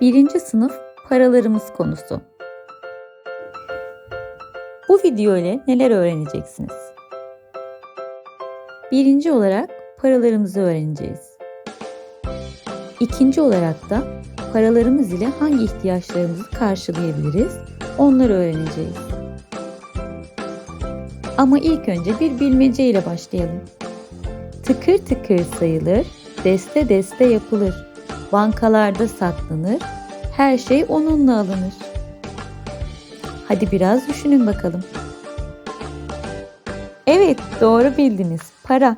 Birinci sınıf paralarımız konusu. Bu video ile neler öğreneceksiniz? Birinci olarak paralarımızı öğreneceğiz. İkinci olarak da paralarımız ile hangi ihtiyaçlarımızı karşılayabiliriz onları öğreneceğiz. Ama ilk önce bir bilmece ile başlayalım. Tıkır tıkır sayılır, deste deste yapılır. Bankalarda saklanır, her şey onunla alınır. Hadi biraz düşünün bakalım. Evet, doğru bildiniz. Para.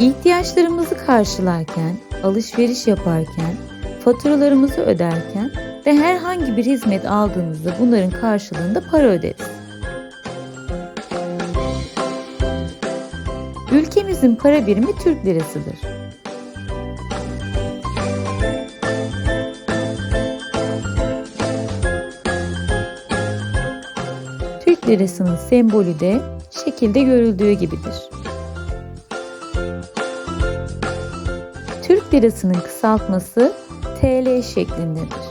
İhtiyaçlarımızı karşılarken, alışveriş yaparken, faturalarımızı öderken ve herhangi bir hizmet aldığımızda bunların karşılığında para öderiz. Ülkemizin para birimi Türk lirasıdır. Türk lirasının sembolü de şekilde görüldüğü gibidir. Türk lirasının kısaltması TL şeklindedir.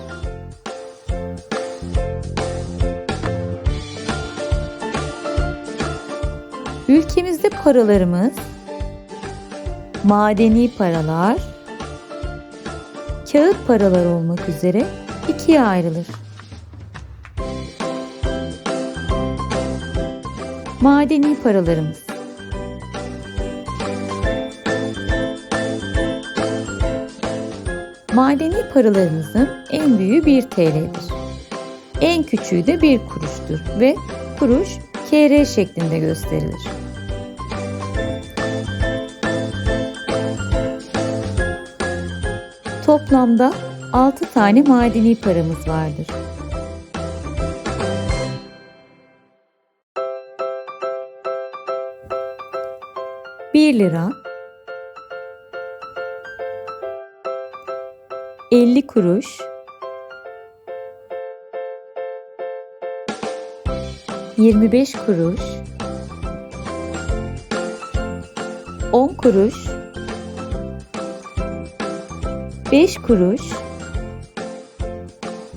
Ülkemizde paralarımız madeni paralar, kağıt paralar olmak üzere ikiye ayrılır. Madeni paralarımız Madeni paralarımızın en büyüğü 1 TL'dir. En küçüğü de 1 kuruştur ve kuruş KR şeklinde gösterilir. Toplamda 6 tane madeni paramız vardır. Bir lira, 50 kuruş, 25 kuruş, 10 kuruş, 5 kuruş,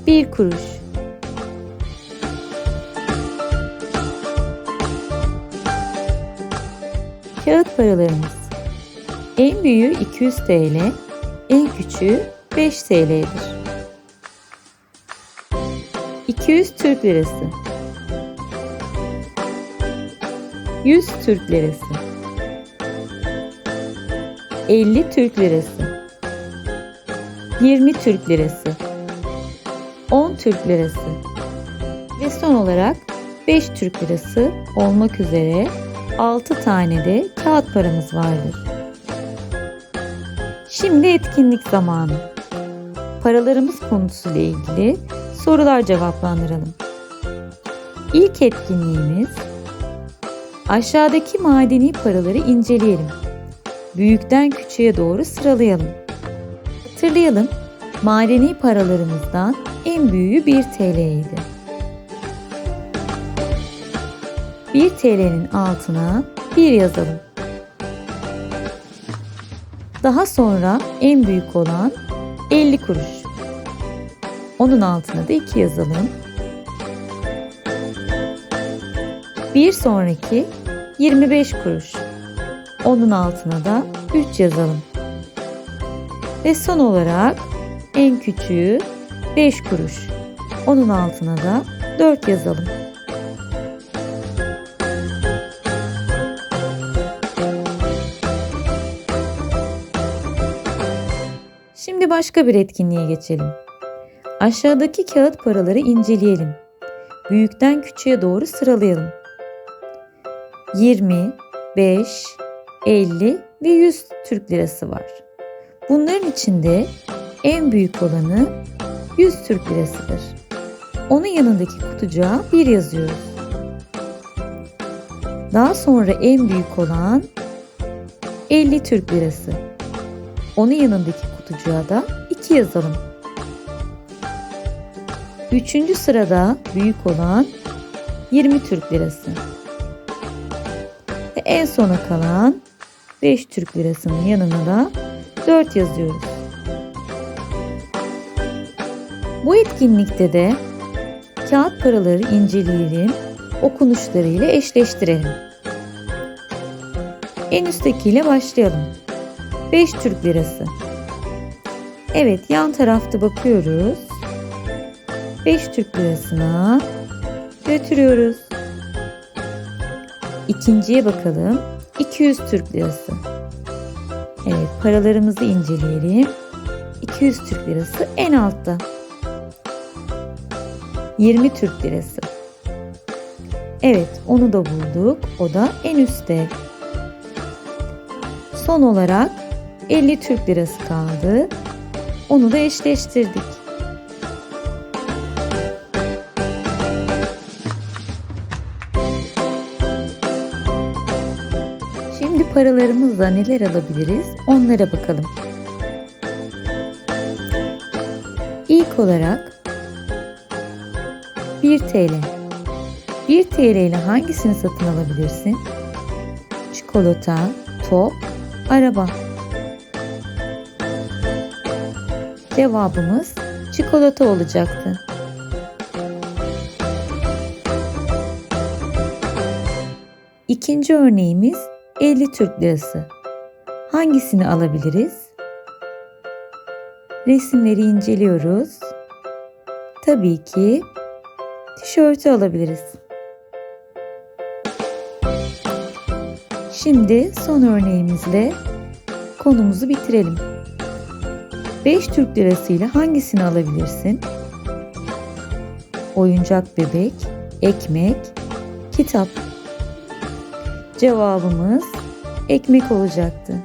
1 kuruş. Kağıt paralarımız. En büyüğü 200 TL, en küçüğü 5 TL'dir. 200 Türk Lirası. 100 Türk Lirası. 50 Türk Lirası. 20 Türk Lirası. 10 Türk Lirası. Ve son olarak 5 Türk Lirası olmak üzere 6 tane de kağıt paramız vardır. Şimdi etkinlik zamanı. Paralarımız konusuyla ilgili sorular cevaplandıralım. İlk etkinliğimiz aşağıdaki madeni paraları inceleyelim. Büyükten küçüğe doğru sıralayalım. Hatırlayalım, madeni paralarımızdan en büyüğü 1 TL'ydi. 1 TL'nin altına 1 yazalım. Daha sonra en büyük olan 50 kuruş. Onun altına da 2 yazalım. Bir sonraki 25 kuruş. Onun altına da 3 yazalım. Ve son olarak en küçüğü 5 kuruş. Onun altına da 4 yazalım. Şimdi başka bir etkinliğe geçelim. Aşağıdaki kağıt paraları inceleyelim. Büyükten küçüğe doğru sıralayalım. 20, 5, 50 ve 100 Türk lirası var. Bunların içinde en büyük olanı 100 Türk lirasıdır. Onun yanındaki kutucuğa 1 yazıyoruz. Daha sonra en büyük olan 50 Türk lirası. Onun yanındaki kutucuğa da 2 yazalım. Üçüncü sırada büyük olan 20 Türk lirası. Ve en sona kalan 5 Türk lirasının yanına da 4 yazıyoruz. Bu etkinlikte de kağıt paraları inceleyelim, okunuşlarıyla eşleştirelim. En üsttekiyle başlayalım. 5 Türk Lirası. Evet, yan tarafta bakıyoruz. 5 Türk Lirasına götürüyoruz. İkinciye bakalım. 200 Türk Lirası. Evet, paralarımızı inceleyelim. 200 Türk Lirası en altta. 20 Türk Lirası. Evet, onu da bulduk. O da en üstte. Son olarak 50 Türk Lirası kaldı. Onu da eşleştirdik. Şimdi paralarımızla neler alabiliriz onlara bakalım. İlk olarak 1 TL. 1 TL ile hangisini satın alabilirsin? Çikolata, top, araba. Cevabımız çikolata olacaktı. İkinci örneğimiz 50 Türk Lirası. Hangisini alabiliriz? Resimleri inceliyoruz. Tabii ki tişörtü alabiliriz. Şimdi son örneğimizle konumuzu bitirelim. 5 Türk Lirası ile hangisini alabilirsin? Oyuncak bebek, ekmek, kitap. Cevabımız ekmek olacaktı.